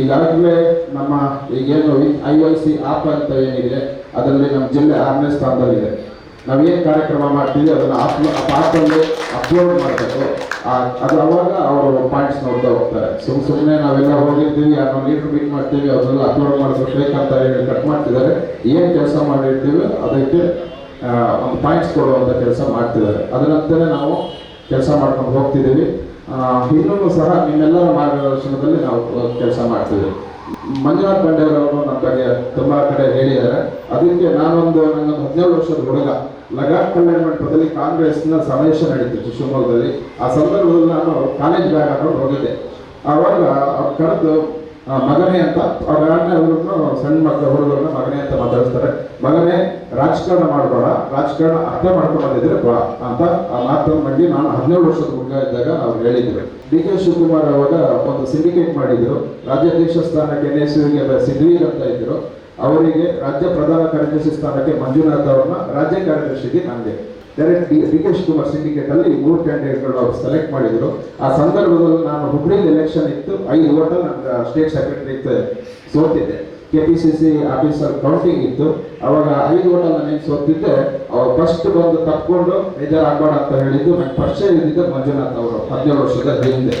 ಈಗಾಗಲೇ ನಮ್ಮ ಈಗೇನು ಐ ಎಲ್ ಸಿ ಆಪ್ ಅಂತ ಏನಿದೆ, ಅದರಲ್ಲಿ ನಮ್ಮ ಜಿಲ್ಲೆ ಆರನೇ ಸ್ಥಾನದಲ್ಲಿದೆ. ನಾವೇನು ಕಾರ್ಯಕ್ರಮ ಮಾಡ್ತೀವಿ ಅದನ್ನು ಆಪ್ ಆಪಲ್ಲಿ ಅಪ್ಲೋಡ್ ಮಾಡಬೇಕು. ಅದು ಅವಾಗ ಅವರು ಪಾಯಿಂಟ್ಸ್ ನೋಡ್ತಾ ಹೋಗ್ತಾರೆ. ಸುಮ್ಮ ಸುಮ್ಮನೆ ನಾವೆಲ್ಲ ಹೋಗಿರ್ತೀವಿ ಯಾರೋ ನೀರು ಮೀಟ್ ಮಾಡ್ತೀವಿ ಅದನ್ನೆಲ್ಲ ಅಪ್ಲೋಡ್ ಮಾಡೋದು ಫೇಕ್ ಅಂತ ಹೇಳಿ ಕಟ್ ಮಾಡ್ತಿದ್ದಾರೆ. ಏನು ಕೆಲಸ ಮಾಡಿರ್ತೀವಿ, ಅದಕ್ಕೆ ಒಂದು ಪಾಯಿಂಟ್ಸ್ ಕೊಡುವಂಥ ಕೆಲಸ ಮಾಡ್ತಿದ್ದಾರೆ. ಅದರಂತೆಯೇ ನಾವು ಕೆಲಸ ಮಾಡ್ಕೊಂಡು ಹೋಗ್ತಿದ್ದೀವಿ. ಇನ್ನೂ ಸಹ ನಿಮ್ಮೆಲ್ಲರ ಮಾರ್ಗದರ್ಶನದಲ್ಲಿ ನಾವು ಕೆಲಸ ಮಾಡ್ತಿದ್ದೀವಿ ಮಂಜುನಾಥ್ ಬಂಡೇರವರು ಬಗ್ಗೆ ತುಂಬಾ ಕಡೆ ಹೇಳಿದ್ದಾರೆ. ಅದಕ್ಕೆ ನಾನೊಂದು ನನ್ನೊಂದು ಹದಿನೇಳು ವರ್ಷದ ಹುಡುಗ. ಲಗಾಟ್ ಕಲ್ಯಾಣ ಮಂಟಪದಲ್ಲಿ ಕಾಂಗ್ರೆಸ್ನ ಸಮಾವೇಶ ನಡೀತಿತ್ತು ಶಿವಮೊಗ್ಗದಲ್ಲಿ. ಆ ಸಂದರ್ಭದಲ್ಲಿ ನಾನು ಕಾಲೇಜ್ ಬ್ಯಾಗ್ ಹಾಕೊಂಡು ಹೋಗಿದ್ದೆ. ಆವಾಗ ಅವ್ರು ಕರೆದು ಆ, ಮಗನೇ ಅಂತ ಅವ್ರನ್ನ ಹುಡುಗರು ಸಣ್ಣ ಮಕ್ಕಳ ಹುಡುಗರನ್ನ ಮಗನೇ ಅಂತ ಮಾತಾಡಿಸ್ತಾರೆ. ಮಗನೇ, ರಾಜಕಾರಣ ಮಾಡಬೇಡ, ರಾಜಕಾರಣ ಅರ್ಥ ಮಾಡ್ಕೊಂಡು ಬಂದಿದ್ರೆ ಬಾ ಅಂತ ಆ ಮಾತನ್ನು ಮಾಡಿ ನಾನು ಹದಿನೇಳು ವರ್ಷದ ಹುಡುಗ ಇದ್ದಾಗ ಅವ್ರು ಹೇಳಿದ್ರು ಡಿ ಕೆ ಶಿವಕುಮಾರ್ ಅವಾಗ ಒಂದು ಸಿಂಡಿಕೇಟ್ ಮಾಡಿದ್ರು. ರಾಜ್ಯಾಧ್ಯಕ್ಷ ಸ್ಥಾನಕ್ಕೆ ಎನ್ ಎಸ್ ಸಿದ್ವೀರ್ ಅಂತ ಇದ್ರು. ಅವರಿಗೆ ರಾಜ್ಯ ಪ್ರಧಾನ ಕಾರ್ಯದರ್ಶಿ ಸ್ಥಾನಕ್ಕೆ ಮಂಜುನಾಥ್ ಅವ್ರನ್ನ ರಾಜ್ಯ ಕಾರ್ಯದರ್ಶಿಗೆ ನನಗೆ direct D D K syndicate ಅಲ್ಲಿ ಮೂರು ಕ್ಯಾಂಡಿಡೇಟ್ಗಳು ಅವ್ರು ಸೆಲೆಕ್ಟ್ ಮಾಡಿದ್ರು. ಆ ಸಂದರ್ಭದಲ್ಲಿ ನಾನು ಹುಬ್ಳಿಲಿ ಎಲೆಕ್ಷನ್ ಇತ್ತು. ಐದು ಓಟಲ್ ನನ್ನ ಸ್ಟೇಟ್ ಸೆಕ್ರೆಟರಿ ಇತ್ತು ಸೋತಿದ್ದೆ. K P C C officer counting ಇತ್ತು. ಅವಾಗ ಐದು ಓಟಲ್ ನಾನು ಸೋತಿದ್ದೆ? ಅವ್ರು ಫಸ್ಟ್ ಬಂದು ತಪ್ಕೊಂಡು ಬೇಜಾರಾಗಬೇಡ ಅಂತ ಹೇಳಿದ್ದು. ನಂಗೆ ಪರಿಚಯ ಇದ್ದಿದ್ದು ಮಂಜುನಾಥ್ ಅವರು, ಹದಿನೇಳು ವರ್ಷದ ಹಿಂದೆ.